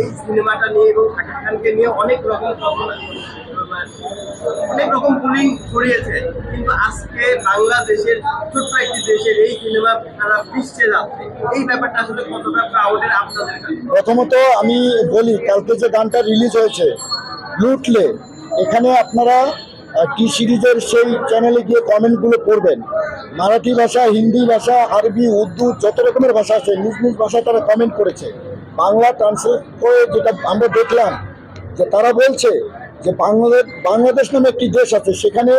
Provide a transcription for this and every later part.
এই সিনেমাটা নিয়ে এবং শাকিব খানকে নিয়ে অনেক রকম অনেক রকম পুলিং ছড়িয়েছে। কিন্তু আজকে বাংলাদেশের ছোট্ট একটি দেশের এই সিনেমা সারা বিশ্বে যাচ্ছে। এই ব্যাপারটা আসলে কতটা প্রাউডের আপনাদের প্রথমত আমি বলি, কালকে যে গানটা রিলিজ হয়েছে, লুটলে, এখানে আপনারা টি সিরিজের সেই চ্যানেলে গিয়ে কমেন্টগুলো পড়বেন মারাঠি ভাষা, হিন্দি ভাষা, আরবি, উর্দু, যত রকমের ভাষা আছে, নিজ নিজ ভাষায় তারা কমেন্ট করেছে। বাংলা ট্রান্সলেট করে যেটা আমরা দেখলাম, যে তারা বলছে যে বাংলাদেশ বাংলাদেশ নামে একটি দেশ আছে, সেখানে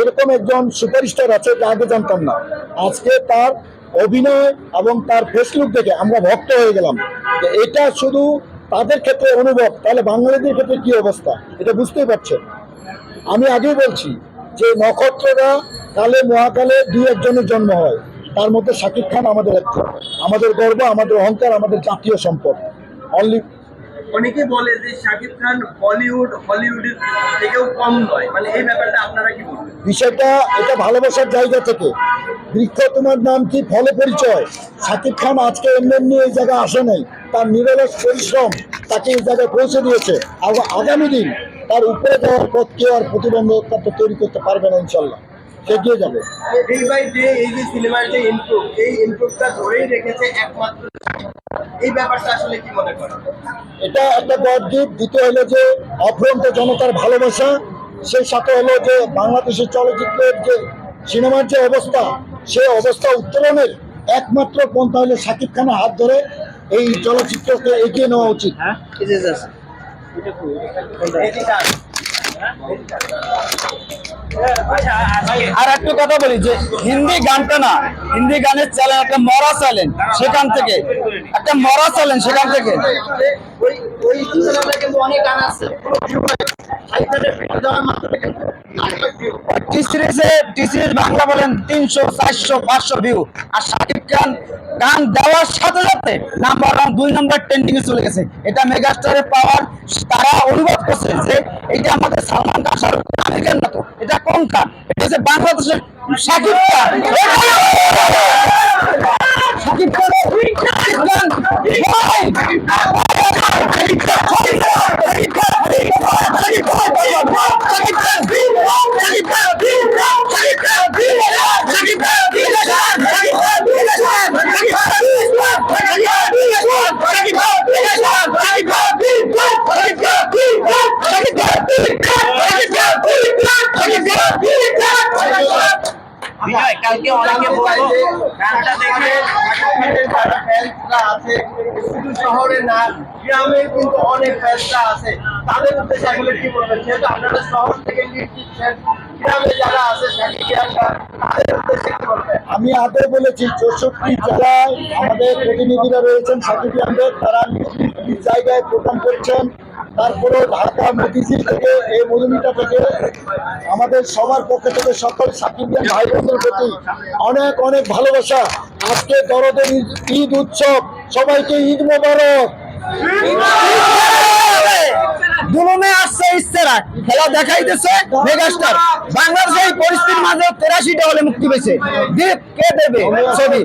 এরকম একজন সুপারস্টার আছে যা আগে জানতাম না। আজকে তার অভিনয় এবং তার ফেসলুক দেখে আমরা ভক্ত হয়ে গেলাম। এটা শুধু তাদের ক্ষেত্রে অনুভব, তাহলে বাঙালিদের ক্ষেত্রে কি অবস্থা? এটা বুঝতেই পারছেন। আমি আগেই বলছি যে নক্ষত্ররা কালে, মহাকালে দুই একজনের জন্ম হয়। তার মধ্যে শাকিব খান আমাদের আমাদের গর্ব আমাদের অহংকার আমাদের জাতীয় সম্পদ। অনলি অনেকে বলে যে শাকিব খান বলিউড হলিউডের থেকেও কম নয়। মানে এই ব্যাপারটা আপনারা কি বলবেন? বিষয়টা এটা ভালোবাসার জায়গা থেকে। বৃক্ষ তোমার নাম কি? ফলে পরিচয়। সাকিব খান আজকে এমনি এমনি এই জায়গায় আসে নাই। তার নিরলস পরিশ্রম তাকে এই জায়গায় পৌঁছে দিয়েছে। আগ- আগামী দিন তার উপরে যাওয়ার পথ কেউ আর প্রতিবন্ধকতা তো তৈরি করতে পারবে না ইনশাল্লাহ। এগিয়ে যাবে। ডে বাই ডে এই যে সিনেমার যে ইমপ্রুভ এই ইমপ্রুভটা ধরেই রেখেছে একমাত্র এই ব্যাপারটা আসলে কি মনে করেন? এটা একটা গডগিফট দ্বিতীয় হলো যে অফ্রন্ত জনতার ভালোবাসা। সেই সাথে হলো যে বাংলাদেশের চলচ্চিত্রের যে সিনেমার যে অবস্থা সেই অবস্থা উত্তরণের একমাত্র পন্থা হলো শাকিব খানের হাত ধরে এই চলচ্চিত্রকে এগিয়ে নেওয়া উচিত। এটি তার। আর একটু কথা বলি যে হিন্দি গানটা না, হিন্দি গানের চ্যালেঞ্জ একটা মরা চ্যালেঞ্জ সেখান থেকে। একটা মরা চ্যালেঞ্জ সেখান থেকে। বাংলা বলেন তিনশো, চারশো, পাঁচশো ভিউ আর শাকিব খান, গান দেওয়ার সাথে সাথে নাম্বার ওয়ান দুই ট্রেন্ডিং চলে গেছে। এটা মেগাস্টারের পাওয়ার তারা অনুভব করছে যে এটা আমাদের সালমান খান, শাহরুখ খান না তো এটা কোন খান এটা হচ্ছে বাংলাদেশের শাকিব খান। শাকিব খান কালকে অনেকে বলব গানটা দেখে শাকিব খানের যারা ফ্যান্সরা আছে শুধু শহরে না গ্রামে কিন্তু অনেক ফ্যান্সরা আছে তাদের উদ্দেশ্যে আসলে কি বলবেন? যেহেতু আপনারা শহর থেকে লিড দিচ্ছেন গ্রামে যারা আছে শাকিব খানরা তাদের উদ্দেশ্যে কি বলবেন? আমি আগে বলেছি চৌষট্টি জেলায় আমাদের প্রতিনিধিরা রয়েছেন সাকিব খানদের তারা নিজ জায়গায় প্রোগ্রাম করছেন। তারপরে ঢাকা মতিঝিল থেকে এই মধুমিতা থেকে আমাদের সবার পক্ষ থেকে সকল সাকিব খান ভাই বোনদের প্রতি অনেক অনেক ভালোবাসা। আজকে দরদের ঈদ- উৎসব, সবাইকে ঈদ মোবারক। আসছে ইস্তেরা খেলা দেখাইতেছে পরিস্থিতির মাঝে হলে মুক্তি পেয়েছে। কে দেবে? ছবি।